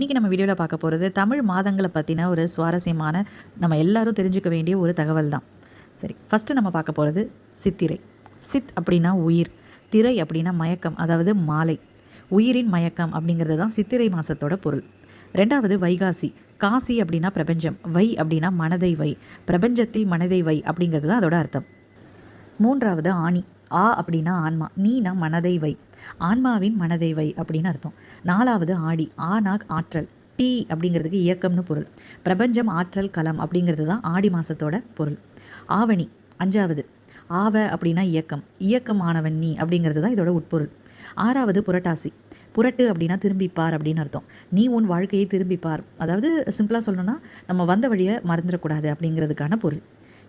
இன்றைக்கி நம்ம வீடியோவில் பார்க்க போகிறது தமிழ் மாதங்களை பற்றின ஒரு சுவாரஸ்யமான நம்ம எல்லாரும் தெரிஞ்சுக்க வேண்டிய ஒரு தகவல் தான். சரி ஃபஸ்ட்டு நம்ம பார்க்க போகிறது சித்திரை. சித் அப்படின்னா உயிர். திரை அப்படின்னா மயக்கம் அதாவது மாலை. உயிரின் மயக்கம் அப்படிங்கிறது தான் சித்திரை மாதத்தோட பொருள். ரெண்டாவது வைகாசி. காசி அப்படின்னா பிரபஞ்சம். வை அப்படின்னா மனதை வை. பிரபஞ்சத்தில் மனதை வை அப்படிங்கிறது தான் அதோட அர்த்தம். மூன்றாவது ஆணி. ஆ அப்படின்னா ஆன்மா நீனா மனதை வை. ஆன்மாவின் மனதை வை அப்படின்னு அர்த்தம். நாலாவது ஆடி ஆனா ஆற்றல் டீ அப்படிங்கிறதுக்கு இயக்கம்னு பொருள். பிரபஞ்சம் ஆற்றல் களம் அப்படிங்கிறது தான் ஆடி மாதத்தோட பொருள். ஆவணி அஞ்சாவது ஆவ அப்படின்னா இயக்கம் இயக்கமானவன் நீ அப்படிங்கிறது தான் இதோட உட்பொருள். ஆறாவது புரட்டாசி புரட்டு அப்படின்னா திரும்பிப்பார் அப்படின்னு அர்த்தம். நீ உன் வாழ்க்கையை திரும்பிப்பார். அதாவது சிம்பிளாக சொல்லணும்னா நம்ம வந்த வழியை மறந்துடக்கூடாது அப்படிங்கிறதுக்கான பொருள்.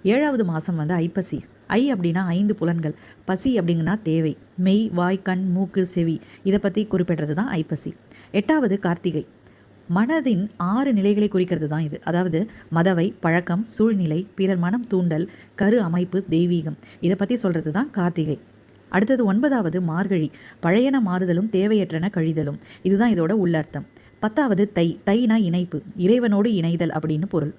ஏழாவது மாதம் வந்து ஐப்பசி ஐ அப்படின்னா ஐந்து புலன்கள். பசி அப்படிங்கன்னா தேவை. மெய் வாய் கண் மூக்கு செவி. இதை பற்றி குறிப்பிடுறது தான் ஐப்பசி எட்டாவது கார்த்திகை. மனதின் ஆறு நிலைகளை குறிக்கிறது தான் இது. அதாவது மதவை பழக்கம் சூழ்நிலை பிறர் மனம் தூண்டல் கரு அமைப்பு தெய்வீகம். இதை பற்றி சொல்கிறது தான் கார்த்திகை. அடுத்தது ஒன்பதாவது மார்கழி. பழையன மாறுதலும் தேவையற்றன கழிதலும். இதுதான் இதோட உள்ளர்த்தம். பத்தாவது தை. தைனா இணைப்பு. இறைவனோடு இணைதல் அப்படின்னு பொருள்.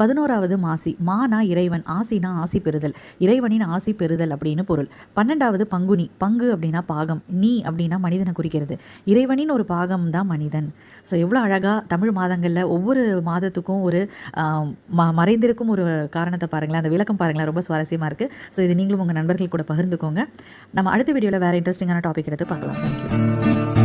பதினோராவது மாசி. மானா இறைவன் ஆசினா ஆசி பெறுதல். இறைவனின் ஆசி பெறுதல் அப்படின்னு பொருள். பன்னெண்டாவது பங்குனி. பங்கு அப்படின்னா பாகம். நீ அப்படின்னா மனிதனை குறிக்கிறது. இறைவனின் ஒரு பாகம் தான் மனிதன். ஸோ எவ்வளோ அழகாக தமிழ் மாதங்களில் ஒவ்வொரு மாதத்துக்கும் ஒரு ம மறைந்திருக்கும் ஒரு காரணத்தை பாருங்களேன். அந்த விளக்கம் பாருங்களேன். ரொம்ப சுவாரஸ்யமாக இருக்குது ஸோ இது நீங்களும் உங்கள் நண்பர்கள் கூட பகிர்ந்துக்கோங்க. நம்ம அடுத்த வீடியோவில் வேறு இன்ட்ரெஸ்டிங்கான டாபிக் எடுத்து பார்க்கலாம். தேங்க்யூ